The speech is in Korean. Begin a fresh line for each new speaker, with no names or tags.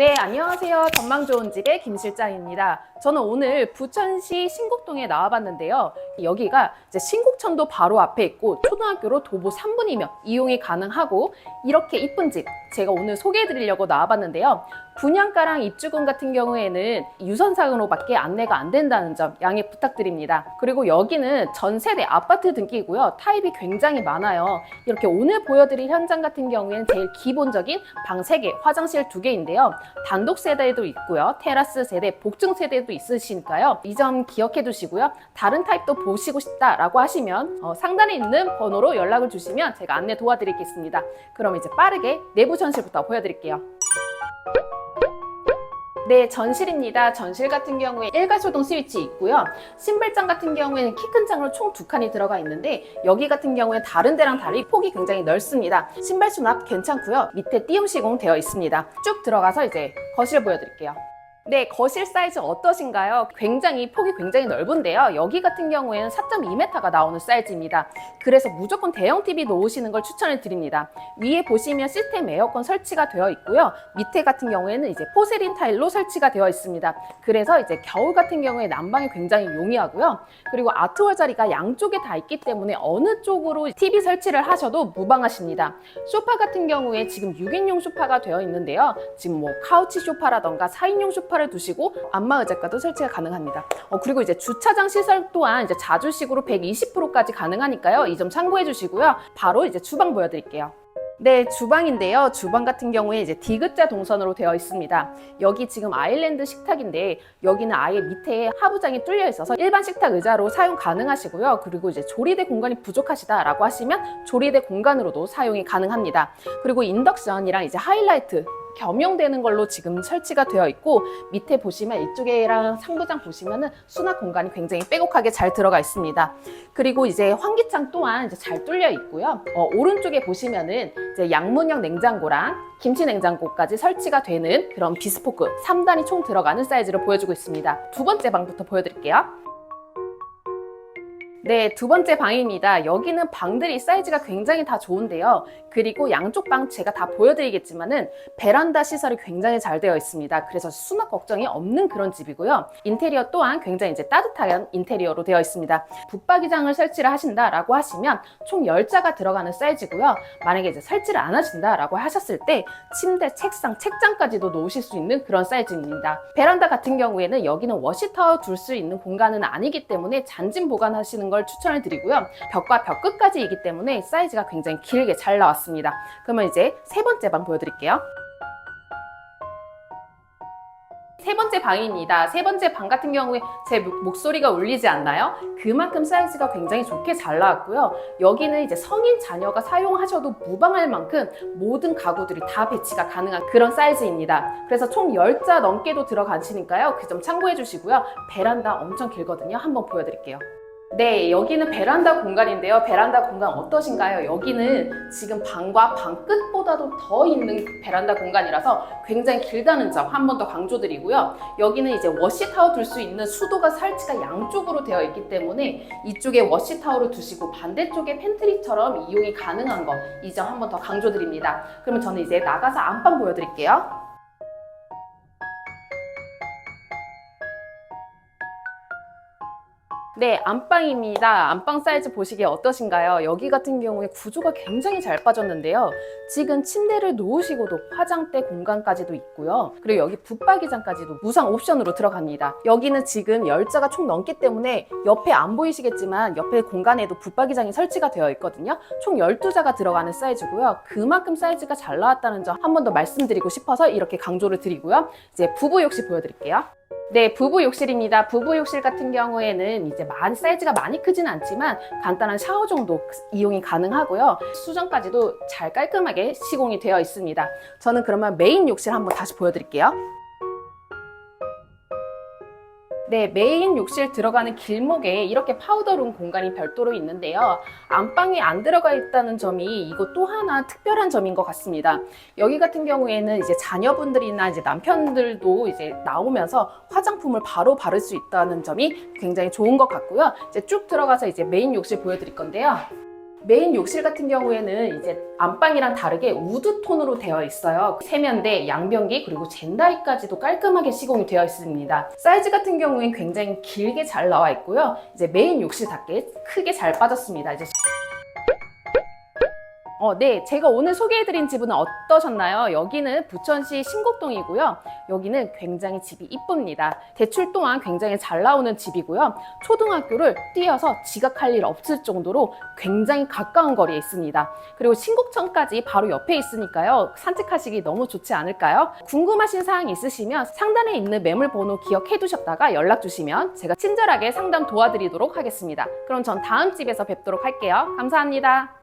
네, 안녕하세요. 전망 좋은 집의 김 실장입니다. 저는 오늘 부천시 신곡동에 나와봤는데요. 여기가 신곡천도 바로 앞에 있고 초등학교로 도보 3분이면 이용이 가능하고 이렇게 이쁜 집 제가 오늘 소개해드리려고 나와봤는데요. 분양가랑 입주금 같은 경우에는 유선상으로밖에 안내가 안 된다는 점 양해 부탁드립니다. 그리고 여기는 전 세대 아파트 등기고요. 타입이 굉장히 많아요. 이렇게 오늘 보여드릴 현장 같은 경우에는 제일 기본적인 방 3개, 화장실 2개인데요. 단독 세대도 있고요. 테라스 세대, 복층 세대도 있으시니까요. 이 점 기억해 두시고요. 다른 타입도 보시고 싶다라고 하시면 어, 상단에 있는 번호로 연락을 주시면 제가 안내 도와드리겠습니다. 그럼 이제 빠르게 내부 전실부터 보여드릴게요. 네, 전실입니다. 전실 같은 경우에 일가소동 스위치 있고요. 신발장 같은 경우에는 키 큰 장으로 총 두 칸이 들어가 있는데 여기 같은 경우에 다른 데랑 달리 폭이 굉장히 넓습니다. 신발 수납 괜찮고요. 밑에 띄움 시공 되어 있습니다. 쭉 들어가서 이제 거실 보여드릴게요. 네, 거실 사이즈 어떠신가요? 굉장히 폭이 굉장히 넓은데요. 여기 같은 경우에는 4.2m가 나오는 사이즈입니다. 그래서 무조건 대형 TV 놓으시는 걸 추천을 드립니다. 위에 보시면 시스템 에어컨 설치가 되어 있고요. 밑에 같은 경우에는 이제 포세린 타일로 설치가 되어 있습니다. 그래서 이제 겨울 같은 경우에 난방이 굉장히 용이하고요. 그리고 아트월 자리가 양쪽에 다 있기 때문에 어느 쪽으로 TV 설치를 하셔도 무방하십니다. 소파 같은 경우에 지금 6인용 소파가 되어 있는데요. 지금 뭐 카우치 소파라던가 4인용 소파 를 두시고 안마 의자가도 설치가 가능합니다. 어, 그리고 이제 주차장 시설 또한 이제 자주식으로 120%까지 가능하니까요. 이 점 참고해 주시고요. 바로 이제 주방 보여드릴게요. 네, 주방인데요. 주방 같은 경우에 이제 디귿자 동선으로 되어 있습니다. 여기 지금 아일랜드 식탁인데 여기는 아예 밑에 하부장이 뚫려 있어서 일반 식탁 의자로 사용 가능하시고요. 그리고 이제 조리대 공간이 부족하시다라고 하시면 조리대 공간으로도 사용이 가능합니다. 그리고 인덕션이랑 이제 하이라이트 겸용되는 걸로 지금 설치가 되어 있고 밑에 보시면 이쪽에랑 상부장 보시면은 수납 공간이 굉장히 빼곡하게 잘 들어가 있습니다. 그리고 이제 환기창 또한 이제 잘 뚫려 있고요. 어, 오른쪽에 보시면은 이제 양문형 냉장고랑 김치 냉장고까지 설치가 되는 그런 비스포크 3단이 총 들어가는 사이즈로 보여주고 있습니다. 두 번째 방부터 보여드릴게요. 네, 두 번째 방입니다. 여기는 방들이 사이즈가 굉장히 다 좋은데요. 그리고 양쪽 방 제가 다 보여드리겠지만은 베란다 시설이 굉장히 잘 되어 있습니다. 그래서 수납 걱정이 없는 그런 집이고요. 인테리어 또한 굉장히 이제 따뜻한 인테리어로 되어 있습니다. 붙박이장을 설치를 하신다라고 하시면 총 10자가 들어가는 사이즈고요. 만약에 이제 설치를 안 하신다라고 하셨을 때 침대, 책상, 책장까지도 놓으실 수 있는 그런 사이즈입니다. 베란다 같은 경우에는 여기는 워시타워 둘 수 있는 공간은 아니기 때문에 잔짐 보관하시는 걸 추천을 드리고요. 벽과 벽 끝까지이기 때문에 사이즈가 굉장히 길게 잘 나왔습니다. 그러면 이제 세 번째 방 보여드릴게요. 세 번째 방입니다. 세 번째 방 같은 경우에 제 목- 목소리가 울리지 않나요? 그만큼 사이즈가 굉장히 좋게 잘 나왔고요. 여기는 이제 성인 자녀가 사용하셔도 무방할 만큼 모든 가구들이 다 배치가 가능한 그런 사이즈입니다. 그래서 총 10자 넘게도 들어가시니까요. 그 점 참고해 주시고요. 베란다 엄청 길거든요. 한번 보여드릴게요. 네, 여기는 베란다 공간인데요. 베란다 공간 어떠신가요? 여기는 지금 방과 방 끝보다도 더 있는 베란다 공간이라서 굉장히 길다는 점 한 번 더 강조드리고요. 여기는 이제 워시타워 둘 수 있는 수도가 설치가 양쪽으로 되어 있기 때문에 이쪽에 워시타워를 두시고 반대쪽에 팬트리처럼 이용이 가능한 거이점 한 번 더 강조드립니다. 그러면 저는 이제 나가서 안방 보여드릴게요. 네, 안방입니다. 안방 사이즈 보시기에 어떠신가요? 여기 같은 경우에 구조가 굉장히 잘 빠졌는데요. 지금 침대를 놓으시고도 화장대 공간까지도 있고요. 그리고 여기 붙박이장까지도 무상 옵션으로 들어갑니다. 여기는 지금 열자가 총 넘기 때문에 옆에 안 보이시겠지만 옆에 공간에도 붙박이장이 설치가 되어 있거든요. 총 12자가 들어가는 사이즈고요. 그만큼 사이즈가 잘 나왔다는 점 한 번 더 말씀드리고 싶어서 이렇게 강조를 드리고요. 이제 부부 욕실 보여드릴게요. 네, 부부 욕실입니다. 부부 욕실 같은 경우에는 이제 많이 사이즈가 많이 크진 않지만 간단한 샤워 정도 이용이 가능하고요. 수전까지도 잘 깔끔하게 시공이 되어 있습니다. 저는 그러면 메인 욕실 한번 다시 보여드릴게요. 네, 메인 욕실 들어가는 길목에 이렇게 파우더룸 공간이 별도로 있는데요. 안방이 안 들어가 있다는 점이 이거 또 하나 특별한 점인 것 같습니다. 여기 같은 경우에는 이제 자녀분들이나 이제 남편들도 이제 나오면서 화장품을 바로 바를 수 있다는 점이 굉장히 좋은 것 같고요. 이제 쭉 들어가서 이제 메인 욕실 보여드릴 건데요. 메인 욕실 같은 경우에는 이제 안방이랑 다르게 우드 톤으로 되어 있어요. 세면대, 양변기 그리고 젠다이까지도 깔끔하게 시공이 되어 있습니다. 사이즈 같은 경우엔 굉장히 길게 잘 나와 있고요. 이제 메인 욕실답게 크게 잘 빠졌습니다. 이제 어, 네. 제가 오늘 소개해드린 집은 어떠셨나요? 여기는 부천시 신곡동이고요. 여기는 굉장히 집이 이쁩니다. 대출 또한 굉장히 잘 나오는 집이고요. 초등학교를 뛰어서 지각할 일 없을 정도로 굉장히 가까운 거리에 있습니다. 그리고 신곡천까지 바로 옆에 있으니까요. 산책하시기 너무 좋지 않을까요? 궁금하신 사항이 있으시면 상단에 있는 매물 번호 기억해 두셨다가 연락 주시면 제가 친절하게 상담 도와드리도록 하겠습니다. 그럼 전 다음 집에서 뵙도록 할게요. 감사합니다.